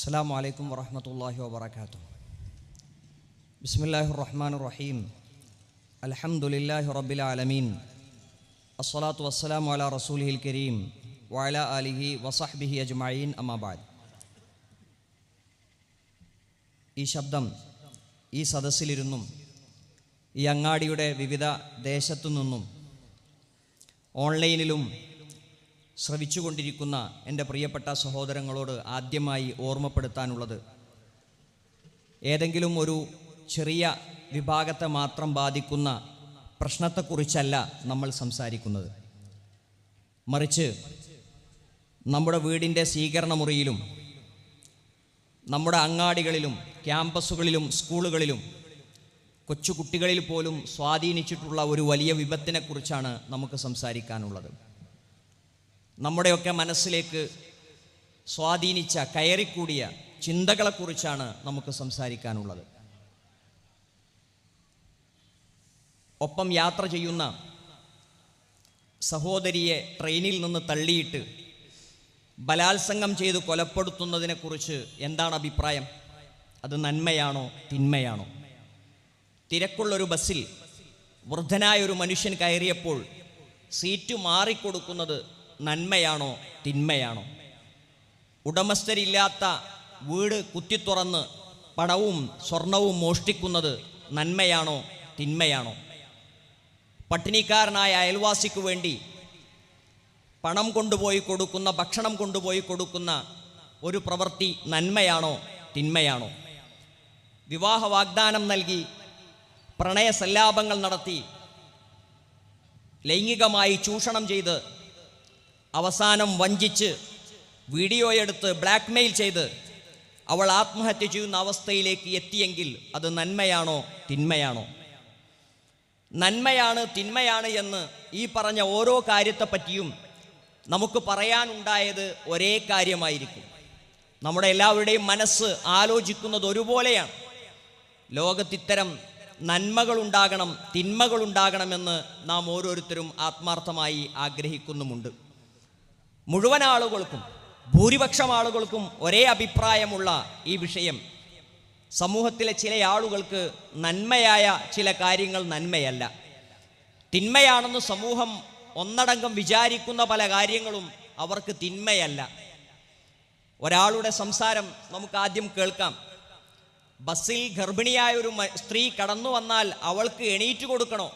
السلام عليكم ورحمة الله وبركاته بسم الله الرحمن الرحيم الحمد لله رب العالمين الصلاة والسلام على رسوله الكريم وعلى آله وصحبه أجمعين أما بعد ഈ ശബ്ദം ഈ സദസ്സിലിരുന്നും ഈ അങ്ങാടിയുടെ വിവിധ ദേശത്തു നിന്നും ഓൺലൈനിലും ശ്രവിച്ചുകൊണ്ടിരിക്കുന്ന എന്റെ പ്രിയപ്പെട്ട സഹോദരങ്ങളോട് ആദ്യമായി ഓർമ്മപ്പെടുത്താനുള്ളത്. ഏതെങ്കിലും ഒരു ചെറിയ വിഭാഗത്തെ മാത്രം ബാധിക്കുന്ന പ്രശ്നത്തെക്കുറിച്ചല്ല നമ്മൾ സംസാരിക്കുന്നത്. മറിച്ച് നമ്മുടെ വീടിന്റെ സ്വീകരണ മുറിയിലും നമ്മുടെ അങ്ങാടികളിലും ക്യാമ്പസുകളിലും സ്കൂളുകളിലും കൊച്ചുകുട്ടികളിൽ പോലും സ്വാധീനിച്ചിട്ടുള്ള ഒരു വലിയ വിപത്തിനെക്കുറിച്ചാണ് നമുക്ക് സംസാരിക്കാനുള്ളത്. നമ്മുടെയൊക്കെ മനസ്സിലേക്ക് സ്വാധീനിച്ച കയറിക്കൂടിയ ചിന്തകളെക്കുറിച്ചാണ് നമുക്ക് സംസാരിക്കാനുള്ളത്. ഒപ്പം യാത്ര ചെയ്യുന്ന സഹോദരിയെ ട്രെയിനിൽ നിന്ന് തള്ളിയിട്ട് ബലാത്സംഗം ചെയ്ത് കൊലപ്പെടുത്തുന്നതിനെക്കുറിച്ച് എന്താണ് അഭിപ്രായം? അത് നന്മയാണോ തിന്മയാണോ? തിരക്കുള്ളൊരു ബസ്സിൽ വൃദ്ധനായൊരു മനുഷ്യൻ കയറിയപ്പോൾ സീറ്റ് മാറിക്കൊടുക്കുന്നത് നന്മയാണോ തിന്മയാണോ? ഉടമസ്ഥരില്ലാത്ത വീട് കുത്തിത്തുറന്ന് പണവും സ്വർണവും മോഷ്ടിക്കുന്നത് നന്മയാണോ തിന്മയാണോ? പട്ടിണിക്കാരനായ അയൽവാസിക്ക് വേണ്ടി പണം കൊണ്ടുപോയി കൊടുക്കുന്ന ഭക്ഷണം കൊണ്ടുപോയി കൊടുക്കുന്ന ഒരു പ്രവൃത്തി നന്മയാണോ തിന്മയാണോ? വിവാഹ വാഗ്ദാനം നൽകി പ്രണയ സല്ലാപങ്ങൾ നടത്തി ലൈംഗികമായി ചൂഷണം ചെയ്ത് അവസാനം വഞ്ചിച്ച് വീഡിയോ എടുത്ത് ബ്ലാക്ക് മെയിൽ ചെയ്ത് അവൾ ആത്മഹത്യ ചെയ്യുന്ന അവസ്ഥയിലേക്ക് എത്തിയെങ്കിൽ അത് നന്മയാണോ തിന്മയാണോ? നന്മയാണ് തിന്മയാണ് എന്ന് ഈ പറഞ്ഞ ഓരോ കാര്യത്തെപ്പറ്റിയും നമുക്ക് പറയാനുണ്ടായത് ഒരേ കാര്യമായിരിക്കും. നമ്മുടെ എല്ലാവരുടെയും മനസ്സ് ആലോചിക്കുന്നത് ഒരുപോലെയാണ്. ലോകത്തിത്തരം നന്മകളുണ്ടാകണം തിന്മകളുണ്ടാകണമെന്ന് നാം ഓരോരുത്തരും ആത്മാർത്ഥമായി ആഗ്രഹിക്കുന്നുമുണ്ട്. മുഴുവൻ ആളുകൾക്കും ഭൂരിപക്ഷം ആളുകൾക്കും ഒരേ അഭിപ്രായമുള്ള ഈ വിഷയം. സമൂഹത്തിലെ ചില ആളുകൾക്ക് നന്മയായ ചില കാര്യങ്ങൾ നന്മയല്ല. തിന്മയാണെന്ന് സമൂഹം ഒന്നടങ്കം വിചാരിക്കുന്ന പല കാര്യങ്ങളും അവർക്ക് തിന്മയല്ല. ഒരാളുടെ സംസാരം നമുക്ക് ആദ്യം കേൾക്കാം. ബസ്സിൽ ഗർഭിണിയായ ഒരു സ്ത്രീ കടന്നു വന്നാൽ അവൾക്ക് എണീറ്റ് കൊടുക്കണോ?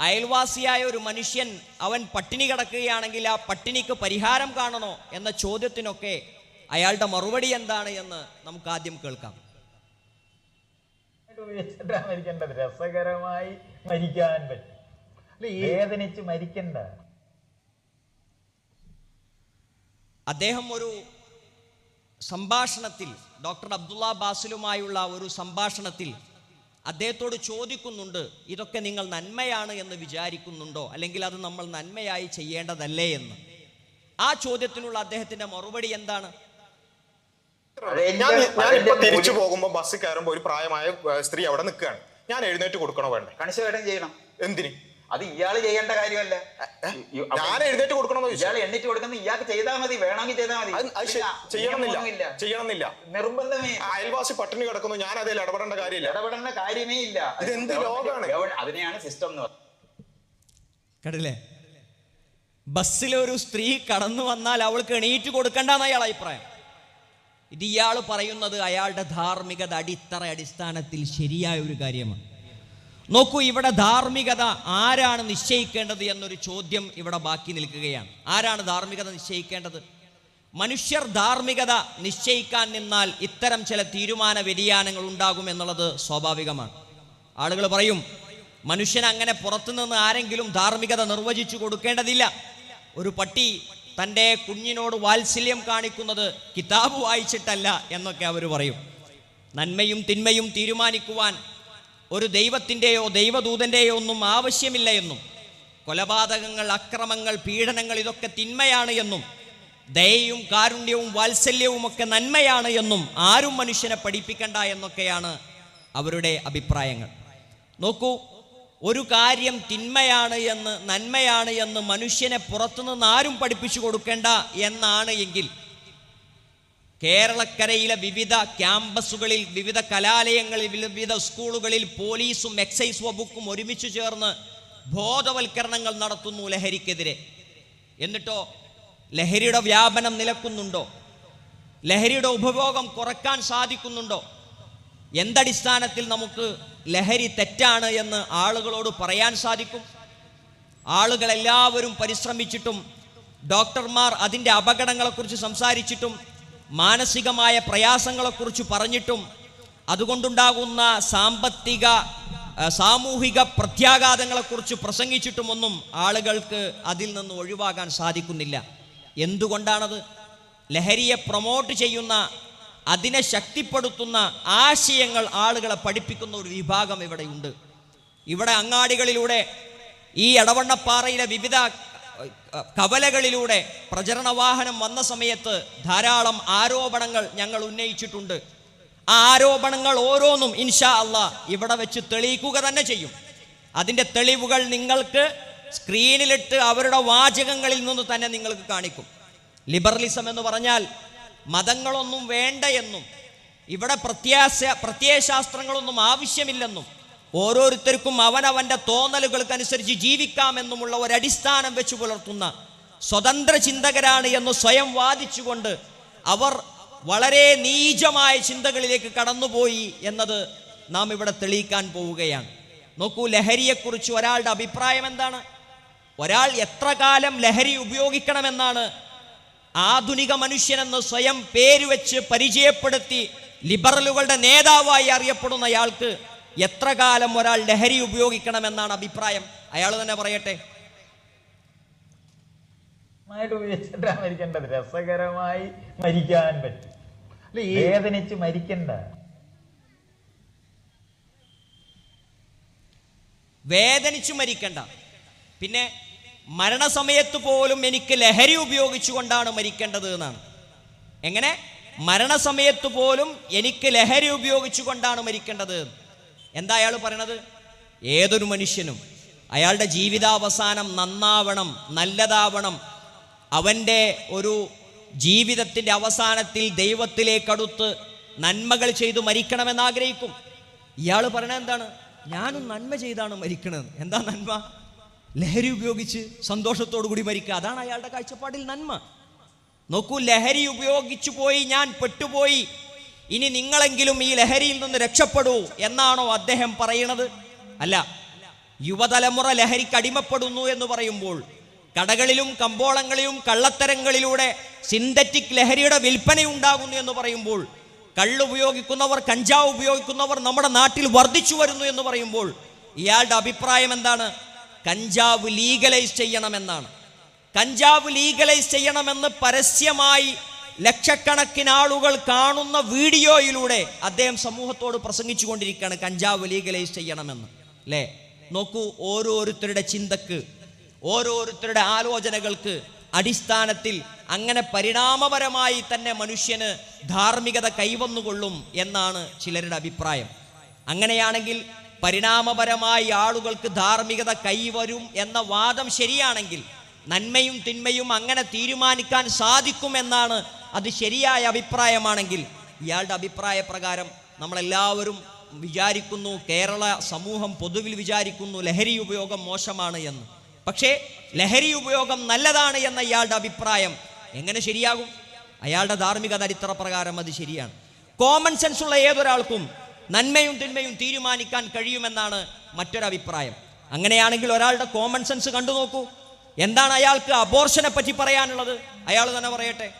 അയൽവാസിയായ ഒരു മനുഷ്യൻ അവൻ പട്ടിണി കിടക്കുകയാണെങ്കിൽ ആ പട്ടിണിക്ക് പരിഹാരം കാണണോ എന്ന ചോദ്യത്തിനൊക്കെ അയാളുടെ മറുപടി എന്താണ് എന്ന് നമുക്ക് ആദ്യം കേൾക്കാം. മരിക്കേണ്ടത്. രസകരമായി മരിക്കാൻ പറ്റും. വേദനിച്ച് മരിക്കണ്ട. അദ്ദേഹം ഒരു സംഭാഷണത്തിൽ ഡോക്ടർ അബ്ദുള്ള ബാസിലുമായുള്ള ഒരു സംഭാഷണത്തിൽ അദ്ദേഹത്തോട് ചോദിക്കുന്നുണ്ട് ഇതൊക്കെ നിങ്ങൾ നന്മയാണ് എന്ന് വിചാരിക്കുന്നുണ്ടോ? അല്ലെങ്കിൽ അത് നമ്മൾ നന്മയായി ചെയ്യേണ്ടതല്ലേ എന്ന്? ആ ചോദ്യത്തിനുള്ള അദ്ദേഹത്തിന്റെ മറുപടി എന്താണ്? ഞാൻ ഞാനിപ്പോ തിരിച്ചു പോകുമ്പോ ബസ് കയറുമ്പോ ഒരു പ്രായമായ സ്ത്രീ അവിടെ നിൽക്കുകയാണ്. ഞാൻ എഴുന്നേറ്റ് കൊടുക്കണോ വേണ്ടേ? ചെയ്യണം. എന്തിന്? അത് ഇയാൾ ചെയ്യേണ്ട കാര്യമല്ല. ഞാൻ എഴുന്നേറ്റ് കൊടുക്കണമെന്ന് ചോദിച്ചു ഇയാൾ എണ്ണിട്ട് കൊടുക്കുന്ന ഇയാൾക്ക് ചെയ്താൽ മതി വേണമെങ്കിൽ ചെയ്താൽ മതി. ചെയ്യണമെന്നില്ല. ചെയ്യണമെന്നില്ല. നിർബന്ധമേ. അയൽവാസി പട്ടിണി കിടക്കുന്നു ഞാൻ അതിൽ ഇടപെടേണ്ട കാര്യമില്ല. ഇടപെടേണ്ട കാര്യമേ ഇല്ല. ഇതെന്ത് ലോകമാണ് ലോകാണ്? അതിനെയാണ് സിസ്റ്റം എന്ന് പറയുന്നത്. കേട്ടില്ലേ? ബസ്സിൽ ഒരു സ്ത്രീ കടന്നു വന്നാൽ അവൾക്ക് എണീറ്റ് കൊടുക്കണ്ടെന്ന് അയാൾ അഭിപ്രായം. ഇത് ഇയാൾ പറയുന്നത് അയാളുടെ ധാർമ്മികത അടിത്തറ അടിസ്ഥാനത്തിൽ ശരിയായ ഒരു കാര്യമാണ്. നോക്കൂ ഇവിടെ ധാർമ്മികത ആരാണ് നിശ്ചയിക്കേണ്ടത് എന്നൊരു ചോദ്യം ഇവിടെ ബാക്കി നിൽക്കുകയാണ്. ആരാണ് ധാർമ്മികത നിശ്ചയിക്കേണ്ടത്? മനുഷ്യർ ധാർമ്മികത നിശ്ചയിക്കാൻ നിന്നാൽ ഇത്തരം ചില തീരുമാന വ്യതിയാനങ്ങൾ ഉണ്ടാകും എന്നുള്ളത് സ്വാഭാവികമാണ്. ആളുകൾ പറയും മനുഷ്യൻ അങ്ങനെ പുറത്തുനിന്ന് ആരെങ്കിലും ധാർമ്മികത നിർവചിച്ചു കൊടുക്കേണ്ടതില്ല. ഒരു പട്ടി തന്റെ കുഞ്ഞിനോട് വാത്സല്യം കാണിക്കുന്നത് കിതാബ് വായിച്ചിട്ടല്ല എന്നൊക്കെ അവർ പറയും. നന്മയും തിന്മയും തീരുമാനിക്കുവാൻ ഒരു ദൈവത്തിന്റെയോ ദൈവദൂതന്റെയോ ഒന്നും ആവശ്യമില്ല എന്നും. കൊലപാതകങ്ങൾ അക്രമങ്ങൾ പീഡനങ്ങൾ ഇതൊക്കെ തിന്മയാണ് എന്നും. ദയയും കാരുണ്യവും വാത്സല്യവും ഒക്കെ നന്മയാണ് എന്നും ആരും മനുഷ്യനെ പഠിപ്പിക്കണ്ട എന്നൊക്കെയാണ് അവരുടെ അഭിപ്രായങ്ങൾ. നോക്കൂ ഒരു കാര്യം തിന്മയാണ് എന്ന് നന്മയാണ് എന്ന് മനുഷ്യനെ പുറത്തുനിന്ന് ആരും പഠിപ്പിച്ചു കൊടുക്കേണ്ട എന്നാണ് എങ്കിൽ കേരളക്കരയിലെ വിവിധ ക്യാമ്പസുകളിൽ വിവിധ കലാലയങ്ങളിൽ വിവിധ സ്കൂളുകളിൽ പോലീസും എക്സൈസ് വകുപ്പും ഒരുമിച്ച് ചേർന്ന് ബോധവൽക്കരണങ്ങൾ നടത്തുന്നു ലഹരിക്കെതിരെ. എന്നിട്ടോ ലഹരിയുടെ വ്യാപനം നിലക്കുന്നുണ്ടോ? ലഹരിയുടെ ഉപഭോഗം കുറയ്ക്കാൻ സാധിക്കുന്നുണ്ടോ? എന്തടിസ്ഥാനത്തിൽ നമുക്ക് ലഹരി തെറ്റാണ് എന്ന് ആളുകളോട് പറയാൻ സാധിക്കും? ആളുകളെല്ലാവരും പരിശ്രമിച്ചിട്ടും ഡോക്ടർമാർ അതിന്റെ അപകടങ്ങളെക്കുറിച്ച് സംസാരിച്ചിട്ടും മാനസികമായ പ്രയാസങ്ങളെക്കുറിച്ച് പറഞ്ഞിട്ടും അതുകൊണ്ടുണ്ടാകുന്ന സാമ്പത്തിക സാമൂഹിക പ്രത്യാഘാതങ്ങളെക്കുറിച്ച് പ്രസംഗിച്ചിട്ടുമൊന്നും ആളുകൾക്ക് അതിൽ നിന്ന് ഒഴിവാകാൻ സാധിക്കുന്നില്ല. എന്തുകൊണ്ടാണത്? ലഹരിയെ പ്രൊമോട്ട് ചെയ്യുന്ന അതിനെ ശക്തിപ്പെടുത്തുന്ന ആശയങ്ങൾ ആളുകളെ പഠിപ്പിക്കുന്ന ഒരു വിഭാഗം ഇവിടെയുണ്ട്. ഇവിടെ അങ്ങാടികളിലൂടെ ഈ എടവണ്ണപ്പാറയിലെ വിവിധ കവലകളിലൂടെ പ്രചരണ വാഹനം വന്ന സമയത്ത് ധാരാളം ആരോപണങ്ങൾ ഞങ്ങൾ ഉന്നയിച്ചിട്ടുണ്ട്. ആ ആരോപണങ്ങൾ ഓരോന്നും ഇൻഷാ അല്ല ഇവിടെ വെച്ച് തെളിയിക്കുക തന്നെ ചെയ്യും. അതിന്റെ തെളിവുകൾ നിങ്ങൾക്ക് സ്ക്രീനിലിട്ട് അവരുടെ വാചകങ്ങളിൽ നിന്ന് തന്നെ നിങ്ങൾക്ക് കാണിക്കും. ലിബറലിസം എന്ന് പറഞ്ഞാൽ മതങ്ങളൊന്നും വേണ്ട എന്നും ഇവിടെ പ്രത്യാശ പ്രത്യയശാസ്ത്രങ്ങളൊന്നും ആവശ്യമില്ലെന്നും ഓരോരുത്തർക്കും അവനവന്റെ തോന്നലുകൾക്കനുസരിച്ച് ജീവിക്കാമെന്നുമുള്ള ഒരടിസ്ഥാനം വെച്ച് പുലർത്തുന്ന സ്വതന്ത്ര ചിന്തകരാണ് എന്ന് സ്വയം വാദിച്ചുകൊണ്ട് അവർ വളരെ നീചമായ ചിന്തകളിലേക്ക് കടന്നുപോയി എന്നത് നാം ഇവിടെ തെളിയിക്കാൻ പോവുകയാണ്. നോക്കൂ ലഹരിയെക്കുറിച്ച് ഒരാളുടെ അഭിപ്രായം എന്താണ്? ഒരാൾ എത്ര കാലം ലഹരി ഉപയോഗിക്കണമെന്നാണ് ആധുനിക മനുഷ്യനെന്ന് സ്വയം പേര് വെച്ച് പരിചയപ്പെടുത്തി ലിബറലുകളുടെ നേതാവായി അറിയപ്പെടുന്ന അയാൾക്ക് എത്ര കാലം ഒരാൾ ലഹരി ഉപയോഗിക്കണമെന്നാണ് അഭിപ്രായം? അയാൾ തന്നെ പറയട്ടെ. മരിക്കേണ്ടത് രസകരമായി മരിക്കാൻ പറ്റും. വേദനിച്ച് മരിക്കണ്ട. വേദനിച്ചു മരിക്കണ്ട. പിന്നെ മരണസമയത്ത് പോലും എനിക്ക് ലഹരി ഉപയോഗിച്ചുകൊണ്ടാണ് മരിക്കേണ്ടത് എന്നാണ്. എങ്ങനെ? മരണസമയത്ത് പോലും എനിക്ക് ലഹരി ഉപയോഗിച്ചുകൊണ്ടാണ് മരിക്കേണ്ടത് എന്താ അയാൾ പറയണത്? ഏതൊരു മനുഷ്യനും അയാളുടെ ജീവിതാവസാനം നന്നാവണം നല്ലതാവണം. അവന്റെ ഒരു ജീവിതത്തിന്റെ അവസാനത്തിൽ ദൈവത്തിലേക്കടുത്ത് നന്മകൾ ചെയ്തു മരിക്കണമെന്ന് ആഗ്രഹിക്കും. ഇയാൾ പറയണത് എന്താണ്? ഞാനും നന്മ ചെയ്താണ് മരിക്കണത്. എന്താ നന്മ? ലഹരി ഉപയോഗിച്ച് സന്തോഷത്തോടു കൂടി മരിക്കുക. അതാണ് അയാളുടെ കാഴ്ചപ്പാടിൽ നന്മ. നോക്കൂ ലഹരി ഉപയോഗിച്ചു പോയി ഞാൻ പെട്ടുപോയി. ഇനി നിങ്ങളെങ്കിലും ഈ ലഹരിയിൽ നിന്ന് രക്ഷപ്പെടൂ എന്നാണോ അദ്ദേഹം പറയുന്നത് അല്ല യുവതലമുറ ലഹരിക്ക് അടിമപ്പെടുന്നു എന്ന് പറയുമ്പോൾ കടകളിലും കമ്പോളങ്ങളിലും കള്ളത്തരങ്ങളിലൂടെ സിന്തറ്റിക് ലഹരിയുടെ വിൽപ്പന ഉണ്ടാകുന്നു എന്ന് പറയുമ്പോൾ കള്ള് ഉപയോഗിക്കുന്നവർ കഞ്ചാവ് ഉപയോഗിക്കുന്നവർ നമ്മുടെ നാട്ടിൽ വർദ്ധിച്ചു വരുന്നു എന്ന് പറയുമ്പോൾ ഇയാളുടെ അഭിപ്രായം എന്താണ്? കഞ്ചാവ് ലീഗലൈസ് ചെയ്യണമെന്നാണ്. കഞ്ചാവ് ലീഗലൈസ് ചെയ്യണമെന്ന് പരസ്യമായി ലക്ഷക്കണക്കിന് ആളുകൾ കാണുന്ന വീഡിയോയിലൂടെ അദ്ദേഹം സമൂഹത്തോട് പ്രസംഗിച്ചു കൊണ്ടിരിക്കുകയാണ് കഞ്ചാവ് ലീഗലൈസ് ചെയ്യണമെന്ന്. അല്ലേ നോക്കൂ ഓരോരുത്തരുടെ ചിന്തക്ക് ഓരോരുത്തരുടെ ആലോചനകൾക്ക് അടിസ്ഥാനത്തിൽ അങ്ങനെ പരിണാമപരമായി തന്നെ മനുഷ്യന് ധാർമ്മികത കൈവന്നുകൊള്ളും എന്നാണ് ചിലരുടെ അഭിപ്രായം. അങ്ങനെയാണെങ്കിൽ പരിണാമപരമായി ആളുകൾക്ക് ധാർമ്മികത കൈവരും എന്ന വാദം ശരിയാണെങ്കിൽ നന്മയും തിന്മയും അങ്ങനെ തീരുമാനിക്കാൻ സാധിക്കുമെന്നാണ് അത് ശരിയായ അഭിപ്രായമാണെങ്കിൽ ഇയാളുടെ അഭിപ്രായ പ്രകാരം നമ്മളെല്ലാവരും വിചാരിക്കുന്നു കേരള സമൂഹം പൊതുവിൽ വിചാരിക്കുന്നു ലഹരി ഉപയോഗം മോശമാണ് എന്ന്. പക്ഷേ ലഹരി ഉപയോഗം നല്ലതാണ് എന്ന ഇയാളുടെ അഭിപ്രായം എങ്ങനെ ശരിയാകും? അയാളുടെ ധാർമ്മിക ചരിത്ര പ്രകാരം അത് ശരിയാണ്. കോമൺ സെൻസ് ഉള്ള ഏതൊരാൾക്കും നന്മയും തിന്മയും തീരുമാനിക്കാൻ കഴിയുമെന്നാണ് മറ്റൊരഭിപ്രായം. അങ്ങനെയാണെങ്കിൽ ഒരാളുടെ കോമൺ സെൻസ് കണ്ടു നോക്കൂ. എന്താണ് അയാൾക്ക് അബോർഷനെ പറ്റി പറയാനുള്ളത്? അയാൾ തന്നെ പറയട്ടെ.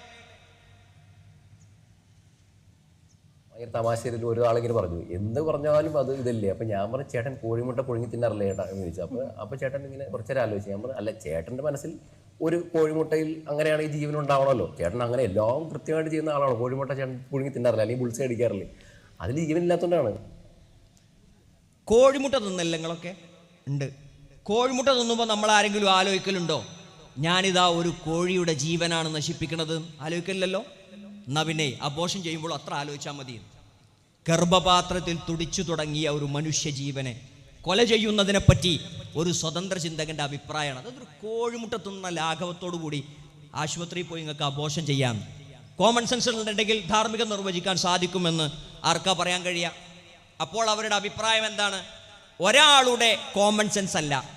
ഭയങ്കര രീതിയിൽ ഒരാളിങ്ങനെ പറഞ്ഞു. എന്ത് പറഞ്ഞാലും അത് ഇതല്ലേ? അപ്പൊ ഞാൻ പറഞ്ഞു ചേട്ടൻ കോഴിമുട്ട പുഴുങ്ങി തിന്നാറില്ല ചേട്ടാ? എന്ന് ചോദിച്ചു. അപ്പോൾ അപ്പോൾ ചേട്ടൻ ഇങ്ങനെ കുറച്ചേരം ആലോചിച്ചു. ഞാൻ പറഞ്ഞു അല്ല ചേട്ടന്റെ മനസ്സിൽ ഒരു കോഴിമുട്ടയിൽ അങ്ങനെയാണ് ഈ ജീവൻ ഉണ്ടാവണമല്ലോ. ചേട്ടൻ അങ്ങനെ എല്ലാം കൃത്യമായിട്ട് ചെയ്യുന്ന ആളാണ്. കോഴിമുട്ട ചേട്ടൻ പുഴുങ്ങി തിന്നാറില്ല? അല്ലെങ്കിൽ ബുൾസ് അടിക്കാറില്ലേ? അതിൽ ജീവൻ ഇല്ലാത്തതുകൊണ്ടാണ്. കോഴിമുട്ട തിന്നല്ലങ്ങളൊക്കെ ഉണ്ട്. കോഴിമുട്ട തിന്നുമ്പോൾ നമ്മൾ ആരെങ്കിലും ആലോചിക്കലുണ്ടോ? ഞാനിതാ ഒരു കോഴിയുടെ ജീവനാണ് നശിപ്പിക്കുന്നത് ആലോചിക്കലില്ലല്ലോ? എന്നാ പിന്നെ അബോഷം ചെയ്യുമ്പോൾ അത്ര ആലോചിച്ചാൽ മതി ഗർഭപാത്രത്തിൽ തുടിച്ചു തുടങ്ങിയ ഒരു മനുഷ്യ ജീവനെ കൊല ചെയ്യുന്നതിനെ പറ്റി ഒരു സ്വതന്ത്ര ചിന്തകന്റെ അഭിപ്രായമാണ്. അതൊരു കോഴിമുട്ട തിന്ന ലാഘവത്തോടു കൂടി ആശുപത്രിയിൽ പോയി നിങ്ങൾക്ക് അബോഷം ചെയ്യാം. കോമൺ സെൻസ് ഉണ്ടെങ്കിൽ ധാർമ്മികം നിർവചിക്കാൻ സാധിക്കുമെന്ന് ആർക്കാ പറയാൻ കഴിയാം? അപ്പോൾ അവരുടെ അഭിപ്രായം എന്താണ്? ഒരാളുടെ കോമൺ സെൻസ് അല്ല.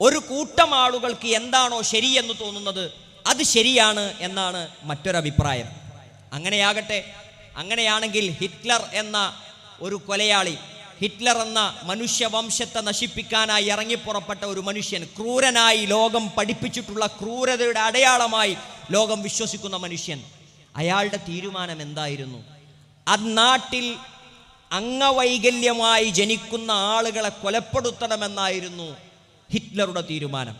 ഒരു കൂട്ടം ആളുകൾക്ക് എന്താണോ ശരിയെന്ന് തോന്നുന്നത് അത് ശരിയാണ് എന്നാണ് മറ്റൊരഭിപ്രായം. അങ്ങനെയാകട്ടെ അങ്ങനെയാണെങ്കിൽ ഹിറ്റ്ലർ എന്ന ഒരു കൊലയാളി ഹിറ്റ്ലർ എന്ന മനുഷ്യവംശത്തെ നശിപ്പിക്കാനായി ഇറങ്ങിപ്പുറപ്പെട്ട ഒരു മനുഷ്യൻ ക്രൂരനായി ലോകം പഠിപ്പിച്ചിട്ടുള്ള ക്രൂരതയുടെ അടയാളമായി ലോകം വിശ്വസിക്കുന്ന മനുഷ്യൻ അയാളുടെ തീരുമാനം എന്തായിരുന്നു? അന്നാട്ടിൽ അംഗവൈകല്യമായി ജനിക്കുന്ന ആളുകളെ കൊലപ്പെടുത്തണമെന്നായിരുന്നു ഹിറ്റ്ലറുടെ തീരുമാനം.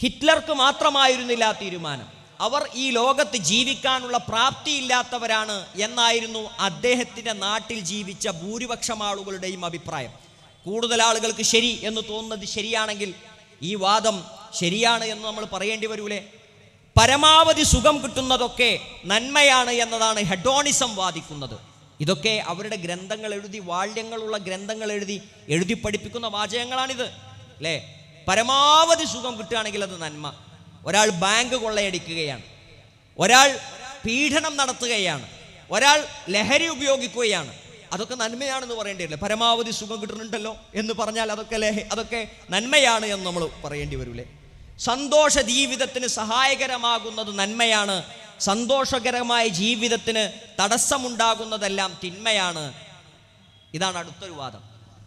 ഹിറ്റ്ലർക്ക് മാത്രമായിരുന്നില്ല ആ തീരുമാനം. അവർ ഈ ലോകത്ത് ജീവിക്കാനുള്ള പ്രാപ്തിയില്ലാത്തവരാണ് എന്നായിരുന്നു അദ്ദേഹത്തിന്റെ നാട്ടിൽ ജീവിച്ച ഭൂരിപക്ഷം ആളുകളുടെയും അഭിപ്രായം. കൂടുതൽ ആളുകൾക്ക് ശരി എന്ന് തോന്നുന്നത് ശരിയാണെങ്കിൽ ഈ വാദം ശരിയാണ് എന്ന് നമ്മൾ പറയേണ്ടി വരൂലേ? പരമാവധി സുഖം കിട്ടുന്നതൊക്കെ നന്മയാണ് എന്നതാണ് ഹെഡോണിസം വാദിക്കുന്നത്. ഇതൊക്കെ അവരുടെ ഗ്രന്ഥങ്ങൾ എഴുതി വാള്യങ്ങളുള്ള ഗ്രന്ഥങ്ങൾ എഴുതി എഴുതി പഠിപ്പിക്കുന്ന വാചകങ്ങളാണിത്. അല്ലേ? പരമാവധി സുഖം കിട്ടുകയാണെങ്കിൽ അത് നന്മ. ഒരാൾ ബാങ്ക് കൊള്ളയടിക്കുകയാണ്. ഒരാൾ പീഡനം നടത്തുകയാണ്. ഒരാൾ ലഹരി ഉപയോഗിക്കുകയാണ്. അതൊക്കെ നന്മയാണെന്ന് പറയേണ്ടി വരില്ല. പരമാവധി സുഖം കിട്ടുന്നുണ്ടല്ലോ എന്ന് പറഞ്ഞാൽ അതൊക്കെ ലഹ അതൊക്കെ നന്മയാണ് എന്ന് നമ്മൾ പറയേണ്ടി വരൂലേ സന്തോഷ ജീവിതത്തിന് സഹായകരമാകുന്നത് നന്മയാണ്. സന്തോഷകരമായ ജീവിതത്തിന് തടസ്സമുണ്ടാകുന്നതെല്ലാം തിന്മയാണ്. ഇതാണ് അടുത്തൊരു വാദം.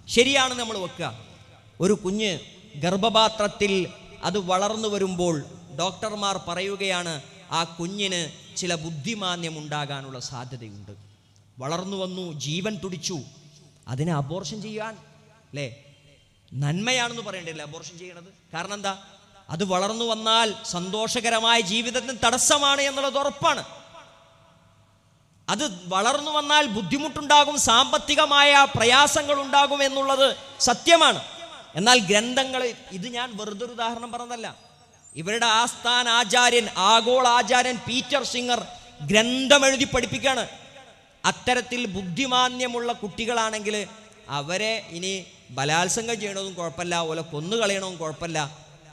ശരിയാണ് നമ്മൾ വെക്കുക. ഒരു കുഞ്ഞ് ഗർഭപാത്രത്തിൽ അത് വളർന്നു വരുമ്പോൾ ഡോക്ടർമാർ പറയുകയാണ് ആ കുഞ്ഞിന് ചില ബുദ്ധിമാന്യം ഉണ്ടാകാനുള്ള സാധ്യതയുണ്ട്. വളർന്നു വന്നു ജീവൻ തുടിച്ചു. അതിനെ അബോർഷൻ ചെയ്യാൻ അല്ലേ നന്മയാണെന്ന് പറയേണ്ടില്ല അബോർഷൻ ചെയ്യണത്. കാരണം എന്താ? അത് വളർന്നു വന്നാൽ സന്തോഷകരമായ ജീവിതത്തിന് തടസ്സമാണ് എന്നുള്ളത് ഉറപ്പാണ്. അത് വളർന്നു വന്നാൽ ബുദ്ധിമുട്ടുണ്ടാകും സാമ്പത്തികമായ പ്രയാസങ്ങൾ ഉണ്ടാകും എന്നുള്ളത് സത്യമാണ്. എന്നാൽ ഗ്രന്ഥങ്ങൾ ഇത് ഞാൻ വെറുതെ ഒരു ഉദാഹരണം പറഞ്ഞതല്ല. ഇവരുടെ ആസ്ഥാന ആചാര്യൻ ആഗോള ആചാര്യൻ പീറ്റർ സിംഗർ ഗ്രന്ഥം എഴുതി പഠിപ്പിക്കുകയാണ്. അത്തരത്തിൽ ബുദ്ധിമാന്യമുള്ള കുട്ടികളാണെങ്കിൽ അവരെ ഇനി ബലാത്സംഗം ചെയ്യണതും കുഴപ്പമില്ല ഓലെ കൊന്നുകളയണതും കുഴപ്പമില്ല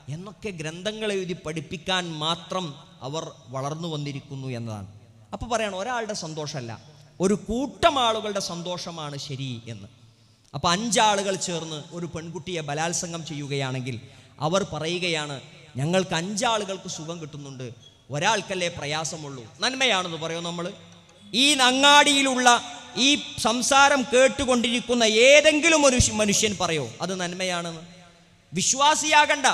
എന്നൊക്കെ ഗ്രന്ഥങ്ങൾ എഴുതി പഠിപ്പിക്കാൻ മാത്രം അവർ വളർന്നു വന്നിരിക്കുന്നു എന്നതാണ്. അപ്പോൾ പറയണം ഒരാളുടെ സന്തോഷമല്ല ഒരു കൂട്ടം ആളുകളുടെ സന്തോഷമാണ് ശരി എന്ന്. അപ്പോൾ അഞ്ചാളുകൾ ചേർന്ന് ഒരു പെൺകുട്ടിയെ ബലാത്സംഗം ചെയ്യുകയാണെങ്കിൽ അവർ പറയുകയാണ് ഞങ്ങൾക്ക് അഞ്ചാളുകൾക്ക് സുഖം കിട്ടുന്നുണ്ട്. ഒരാൾക്കല്ലേ പ്രയാസമുള്ളൂ. നന്മയാണെന്ന് പറയും നമ്മൾ ഈ നങ്ങാടിയിലുള്ള ഈ സംസാരം കേട്ടുകൊണ്ടിരിക്കുന്ന ഏതെങ്കിലും ഒരു മനുഷ്യൻ പറയോ? അത് നന്മയാണെന്ന്. വിശ്വാസിയാകണ്ട.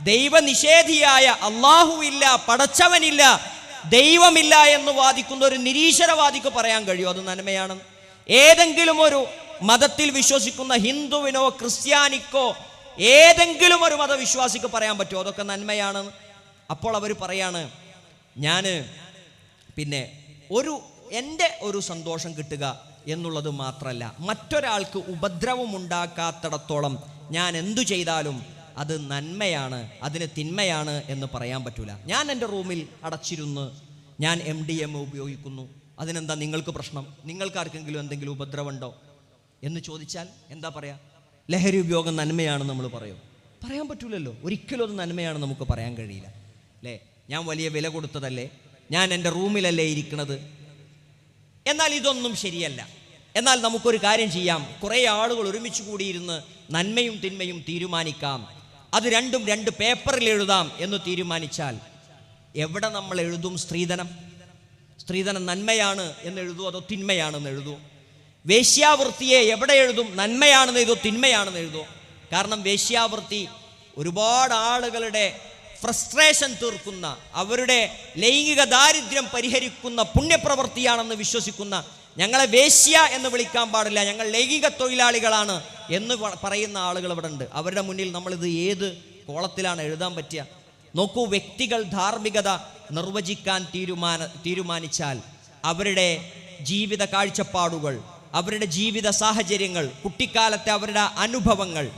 ദൈവനിഷേധിയായ അള്ളാഹുവില്ല പടച്ചവനില്ല ദൈവമില്ല എന്ന് വാദിക്കുന്ന ഒരു നിരീശ്വരവാദിക്ക് പറയാൻ കഴിയും? അത് നന്മയാണെന്ന്. ഏതെങ്കിലും ഒരു മതത്തിൽ വിശ്വസിക്കുന്ന ഹിന്ദുവിനോ ക്രിസ്ത്യാനിക്കോ ഏതെങ്കിലും ഒരു മതവിശ്വാസിക്ക് പറയാൻ പറ്റുമോ? അതൊക്കെ നന്മയാണ്. അപ്പോൾ അവർ പറയാണ് ഞാൻ പിന്നെ ഒരു എന്റെ ഒരു സന്തോഷം കിട്ടുക എന്നുള്ളത് മാത്രമല്ല മറ്റൊരാൾക്ക് ഉപദ്രവം ഉണ്ടാക്കാത്തിടത്തോളം ഞാൻ എന്തു ചെയ്താലും അത് നന്മയാണ് അതിന് തിന്മയാണ് എന്ന് പറയാൻ പറ്റൂല. ഞാൻ എന്റെ റൂമിൽ അടച്ചിരുന്ന് ഞാൻ എം ഡി എം ഉപയോഗിക്കുന്നു. അതിനെന്താ നിങ്ങൾക്ക് പ്രശ്നം? നിങ്ങൾക്ക് ആർക്കെങ്കിലും എന്തെങ്കിലും ഉപദ്രവമുണ്ടോ? എന്ന് ചോദിച്ചാൽ എന്താ പറയാ? ലഹരി ഉപയോഗം നന്മയാണ് നമ്മൾ പറയും. പറയാൻ പറ്റൂലല്ലോ. ഒരിക്കലും അത് നന്മയാണ് നമുക്ക് പറയാൻ കഴിയില്ല. അല്ലേ? ഞാൻ വലിയ വില കൊടുത്തതല്ലേ? ഞാൻ എന്റെ റൂമിലല്ലേ ഇരിക്കുന്നത് എന്നാൽ ഇതൊന്നും ശരിയല്ല. എന്നാൽ നമുക്കൊരു കാര്യം ചെയ്യാം. കുറേ ആളുകൾ ഒരുമിച്ച് കൂടിയിരുന്ന് നന്മയും തിന്മയും തീരുമാനിക്കാം. അത് രണ്ടും രണ്ട് പേപ്പറിൽ എഴുതാം എന്ന് തീരുമാനിച്ചാൽ എവിടെ നമ്മൾ എഴുതും സ്ത്രീധനം? സ്ത്രീധനം നന്മയാണ് എന്ന് എഴുതുമോ അതോ തിന്മയാണെന്ന് എഴുതുമോ വേശ്യാവൃത്തിയെ എവിടെ എഴുതും? നന്മയാണെന്ന് എഴുതോ? തിന്മയാണെന്ന് എഴുതോ? കാരണം വേശ്യാവൃത്തി ഒരുപാട് ആളുകളുടെ ഫ്രസ്ട്രേഷൻ തീർക്കുന്ന അവരുടെ ലൈംഗിക ദാരിദ്ര്യം പരിഹരിക്കുന്ന പുണ്യപ്രവൃത്തിയാണെന്ന് വിശ്വസിക്കുന്ന ഞങ്ങളെ വേശ്യ എന്ന് വിളിക്കാൻ പാടില്ല ഞങ്ങൾ ലൈംഗിക തൊഴിലാളികളാണ് എന്ന് പറയുന്ന ആളുകൾ ഇവിടെ ഉണ്ട്. അവരുടെ മുന്നിൽ നമ്മളിത് ഏത് കോളത്തിലാണ് എഴുതാൻ പറ്റുക നോക്കൂ വ്യക്തികൾ ധാർമ്മികത നിർവചിക്കാൻ തീരുമാന തീരുമാനിച്ചാൽ അവരുടെ ജീവിത കാഴ്ചപ്പാടുകൾ അവരുടെ ജീവിത സാഹചര്യങ്ങൾ കുട്ടിക്കാലത്തെ അവരുടെ അനുഭവങ്ങൾ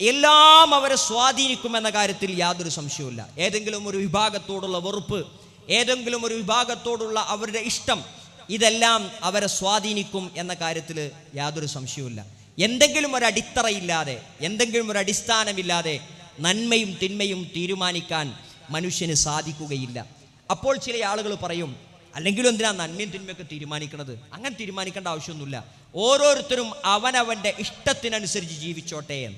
എല്ലാം അവരെ സ്വാധീനിക്കുമെന്ന കാര്യത്തിൽ യാതൊരു സംശയവുമില്ല. ഏതെങ്കിലും ഒരു വിഭാഗത്തോടുള്ള വെറുപ്പ് ഏതെങ്കിലും ഒരു വിഭാഗത്തോടുള്ള അവരുടെ ഇഷ്ടം ഇതെല്ലാം അവരെ സ്വാധീനിക്കും എന്ന കാര്യത്തിൽ യാതൊരു സംശയവുമില്ല. എന്തെങ്കിലും ഒരു അടിത്തറയില്ലാതെ എന്തെങ്കിലും ഒരു അടിസ്ഥാനമില്ലാതെ നന്മയും തിന്മയും തീരുമാനിക്കാൻ മനുഷ്യന് സാധിക്കുകയില്ല. അപ്പോൾ ചില ആളുകൾ പറയും അല്ലെങ്കിലും എന്തിനാ നന്മയും തിന്മയൊക്കെ തീരുമാനിക്കുന്നത് അങ്ങനെ തീരുമാനിക്കേണ്ട ആവശ്യമൊന്നുമില്ല. ഓരോരുത്തരും അവനവന്റെ ഇഷ്ടത്തിനനുസരിച്ച് ജീവിച്ചോട്ടെ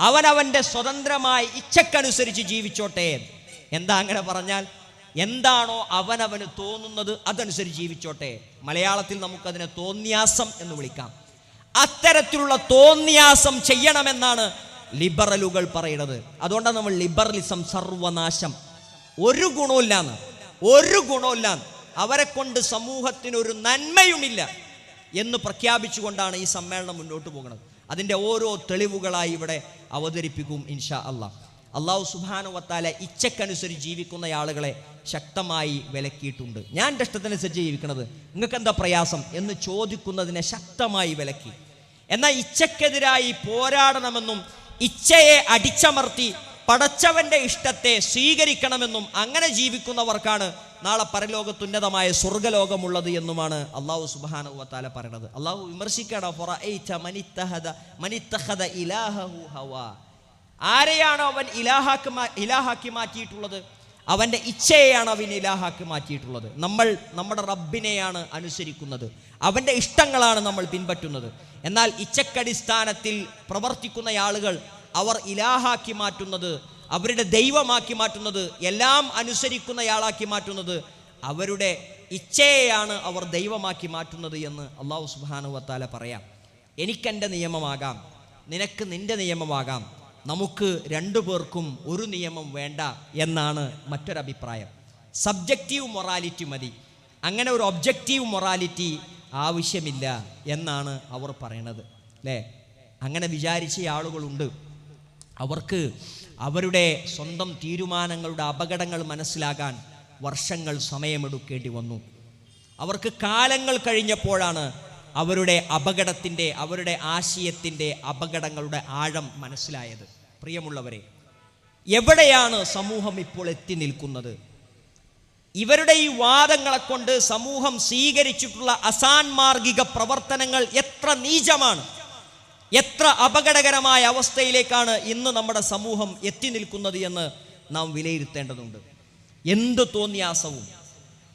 അവനവന്റെ സ്വതന്ത്രമായ ഇച്ഛക്കനുസരിച്ച് ജീവിച്ചോട്ടെ. എന്താ അങ്ങനെ പറഞ്ഞാൽ? എന്താണോ അവനവന് തോന്നുന്നത് അതനുസരിച്ച് ജീവിച്ചോട്ടെ. മലയാളത്തിൽ നമുക്കതിനെ തോന്നിയാസം എന്ന് വിളിക്കാം. അത്തരത്തിലുള്ള തോന്നിയാസം ചെയ്യണമെന്നാണ് ലിബറലുകൾ പറയുന്നത്. അതുകൊണ്ടാണ് നമ്മൾ ലിബറലിസം സർവനാശം. ഒരു ഗുണമില്ലാന്ന് ഒരു ഗുണമില്ലാന്ന് അവരെ കൊണ്ട് സമൂഹത്തിന് ഒരു നന്മയുമില്ല എന്ന് പ്രഖ്യാപിച്ചുകൊണ്ടാണ് ഈ സമ്മേളനം മുന്നോട്ട് പോകുന്നത്. അതിന്റെ ഓരോ തെളിവുകളായി ഇവിടെ അവതരിപ്പിക്കും ഇൻഷാ അള്ളാഹ് അള്ളാഹു സുബാനുവത്താല ഇച്ഛക്കനുസരിച്ച് ജീവിക്കുന്ന ആളുകളെ ശക്തമായി വിലക്കിയിട്ടുണ്ട്. ഞാൻ ഇഷ്ടത്തിനനുസരിച്ച് ജീവിക്കുന്നത് നിങ്ങൾക്ക് എന്താ പ്രയാസം? എന്ന് ചോദിക്കുന്നതിനെ ശക്തമായി വിലക്കി. എന്നാൽ ഇച്ഛക്കെതിരായി പോരാടണമെന്നും ഇച്ഛയെ അടിച്ചമർത്തി പടച്ചവന്റെ ഇഷ്ടത്തെ സ്വീകരിക്കണമെന്നും അങ്ങനെ ജീവിക്കുന്നവർക്കാണ് നാളെ പരലോകത്തുന്നതമായ സ്വർഗലോകമുള്ളത് എന്നുമാണ് അള്ളാഹു സുബാന വത്താല പറയണത്. അള്ളാഹു വിമർശിക്കട ആരെയാണ് അവൻ ഇലാഹാക്കി ഇലാഹാക്കി മാറ്റിയിട്ടുള്ളത്? അവന്റെ ഇച്ഛയെയാണ് അവൻ ഇലാഹാക്കി മാറ്റിയിട്ടുള്ളത്. നമ്മൾ നമ്മുടെ റബ്ബിനെയാണ് അനുസരിക്കുന്നത്. അവന്റെ ഇഷ്ടങ്ങളാണ് നമ്മൾ പിൻപറ്റുന്നത്. എന്നാൽ ഇച്ഛക്കടിസ്ഥാനത്തിൽ പ്രവർത്തിക്കുന്ന ആളുകൾ അവർ ഇലാഹാക്കി മാറ്റുന്നത് അവരുടെ ദൈവമാക്കി മാറ്റുന്നത് എല്ലാം അനുസരിക്കുന്നയാളാക്കി മാറ്റുന്നത് അവരുടെ ഇച്ഛയെയാണ് അവർ ദൈവമാക്കി മാറ്റുന്നത് എന്ന് അള്ളാഹു സുബാനുവത്താല പറയാം. എനിക്കെന്റെ നിയമമാകാം നിനക്ക് നിന്റെ നിയമമാകാം നമുക്ക് രണ്ടു പേർക്കും ഒരു നിയമം വേണ്ട എന്നാണ് മറ്റൊരഭിപ്രായം. സബ്ജക്റ്റീവ് മൊറാലിറ്റി മതി അങ്ങനെ ഒരു ഒബ്ജക്റ്റീവ് മൊറാലിറ്റി ആവശ്യമില്ല എന്നാണ് അവർ പറയണത് അല്ലേ? അങ്ങനെ വിചാരിച്ച ആളുകളുണ്ട്. അവർക്ക് അവരുടെ സ്വന്തം തീരുമാനങ്ങളുടെ അപകടങ്ങൾ മനസ്സിലാകാൻ വർഷങ്ങൾ സമയമെടുക്കേണ്ടി വന്നു. അവർക്ക് കാലങ്ങൾ കഴിഞ്ഞപ്പോഴാണ് അവരുടെ അപകടത്തിന്റെ അവരുടെ ആശയത്തിന്റെ അപകടങ്ങളുടെ ആഴം മനസ്സിലായത്. പ്രിയമുള്ളവരെ എവിടെയാണ് സമൂഹം ഇപ്പോൾ എത്തി നിൽക്കുന്നത്? ഇവരുടെ ഈ വാദങ്ങളെ കൊണ്ട് സമൂഹം സ്വീകരിച്ചിട്ടുള്ള അസാൻമാർഗിക പ്രവർത്തനങ്ങൾ എത്ര നീചമാണ്. എത്ര അപകടകരമായ അവസ്ഥയിലേക്കാണ് ഇന്ന് നമ്മുടെ സമൂഹം എത്തി നിൽക്കുന്നത് എന്ന് നാം വിലയിരുത്തേണ്ടതുണ്ട്. എന്ത് തോന്നിയാസവും.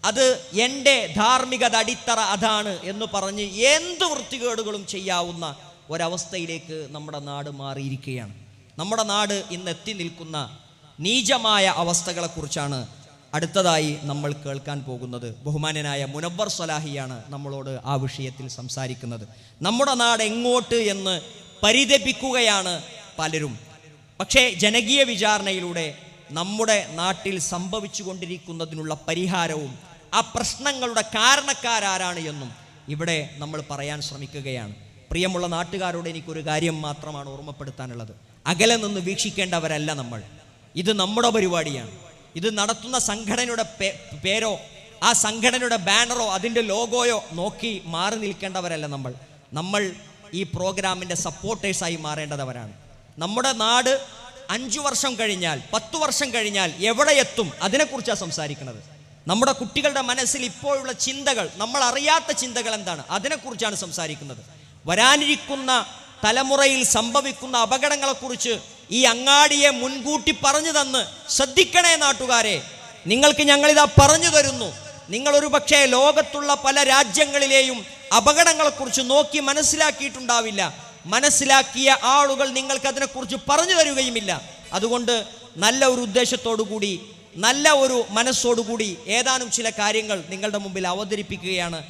അത് എന്റെ ധാർമ്മികത അടിത്തറ അതാണ് എന്ന് പറഞ്ഞ് എന്ത് വൃത്തികേടുകളും ചെയ്യാവുന്ന ഒരവസ്ഥയിലേക്ക് നമ്മുടെ നാട് മാറിയിരിക്കുകയാണ്. നമ്മുടെ നാട് ഇന്ന് എത്തി നിൽക്കുന്ന നീചമായ അവസ്ഥകളെക്കുറിച്ചാണ് അടുത്തതായി നമ്മൾ കേൾക്കാൻ പോകുന്നത് ബഹുമാനനായ മുനവർ സലാഹിയാണ് നമ്മളോട് ആ വിഷയത്തിൽ സംസാരിക്കുന്നത്. നമ്മുടെ നാട് എങ്ങോട്ട് എന്ന് പരിതപിക്കുകയാണ് പലരും. പക്ഷേ ജനകീയ വിചാരണയിലൂടെ നമ്മുടെ നാട്ടിൽ സംഭവിച്ചു കൊണ്ടിരിക്കുന്നതിനുള്ള പരിഹാരവും ആ പ്രശ്നങ്ങളുടെ കാരണക്കാരാരാണ് എന്നും ഇവിടെ നമ്മൾ പറയാൻ ശ്രമിക്കുകയാണ്. പ്രിയമുള്ള നാട്ടുകാരോട് എനിക്കൊരു കാര്യം മാത്രമാണ് ഓർമ്മപ്പെടുത്താനുള്ളത്. അകലെ നിന്ന് വീക്ഷിക്കേണ്ടവരല്ല നമ്മൾ. ഇത് നമ്മുടെ പരിപാടിയാണ്. ഇത് നടത്തുന്ന സംഘടനയുടെ പേരോ ആ സംഘടനയുടെ ബാനറോ അതിന്റെ ലോഗോയോ നോക്കി മാറി നിൽക്കേണ്ടവരല്ല നമ്മൾ. നമ്മൾ ഈ പ്രോഗ്രാമിന്റെ സപ്പോർട്ടേഴ്സായി മാറേണ്ടതവരാണ് നമ്മുടെ നാട് അഞ്ചു വർഷം കഴിഞ്ഞാൽ പത്തു വർഷം കഴിഞ്ഞാൽ എവിടെ എത്തും? അതിനെക്കുറിച്ചാണ് സംസാരിക്കുന്നത്. നമ്മുടെ കുട്ടികളുടെ മനസ്സിൽ ഇപ്പോഴുള്ള ചിന്തകൾ നമ്മൾ അറിയാത്ത ചിന്തകൾ എന്താണ്? അതിനെക്കുറിച്ചാണ് സംസാരിക്കുന്നത്. വരാനിരിക്കുന്ന തലമുറയിൽ സംഭവിക്കുന്ന അപകടങ്ങളെക്കുറിച്ച് ഈ അങ്ങാടിയെ മുൻകൂട്ടി പറഞ്ഞു തന്ന് ശ്രദ്ധിക്കണേ നാട്ടുകാരെ. നിങ്ങൾക്ക് ഞങ്ങളിതാ പറഞ്ഞു തരുന്നു. നിങ്ങളൊരു പക്ഷേ ലോകത്തുള്ള പല രാജ്യങ്ങളിലെയും അപകടങ്ങളെക്കുറിച്ച് നോക്കി മനസ്സിലാക്കിയിട്ടുണ്ടാവില്ല. മനസ്സിലാക്കിയ ആളുകൾ നിങ്ങൾക്ക് അതിനെക്കുറിച്ച് പറഞ്ഞു തരുകയുമില്ല. അതുകൊണ്ട് നല്ല ഒരു ഉദ്ദേശത്തോടു കൂടി നല്ല ഒരു മനസ്സോടുകൂടി ഏതാനും ചില കാര്യങ്ങൾ നിങ്ങളുടെ മുമ്പിൽ അവതരിപ്പിക്കുകയാണ്.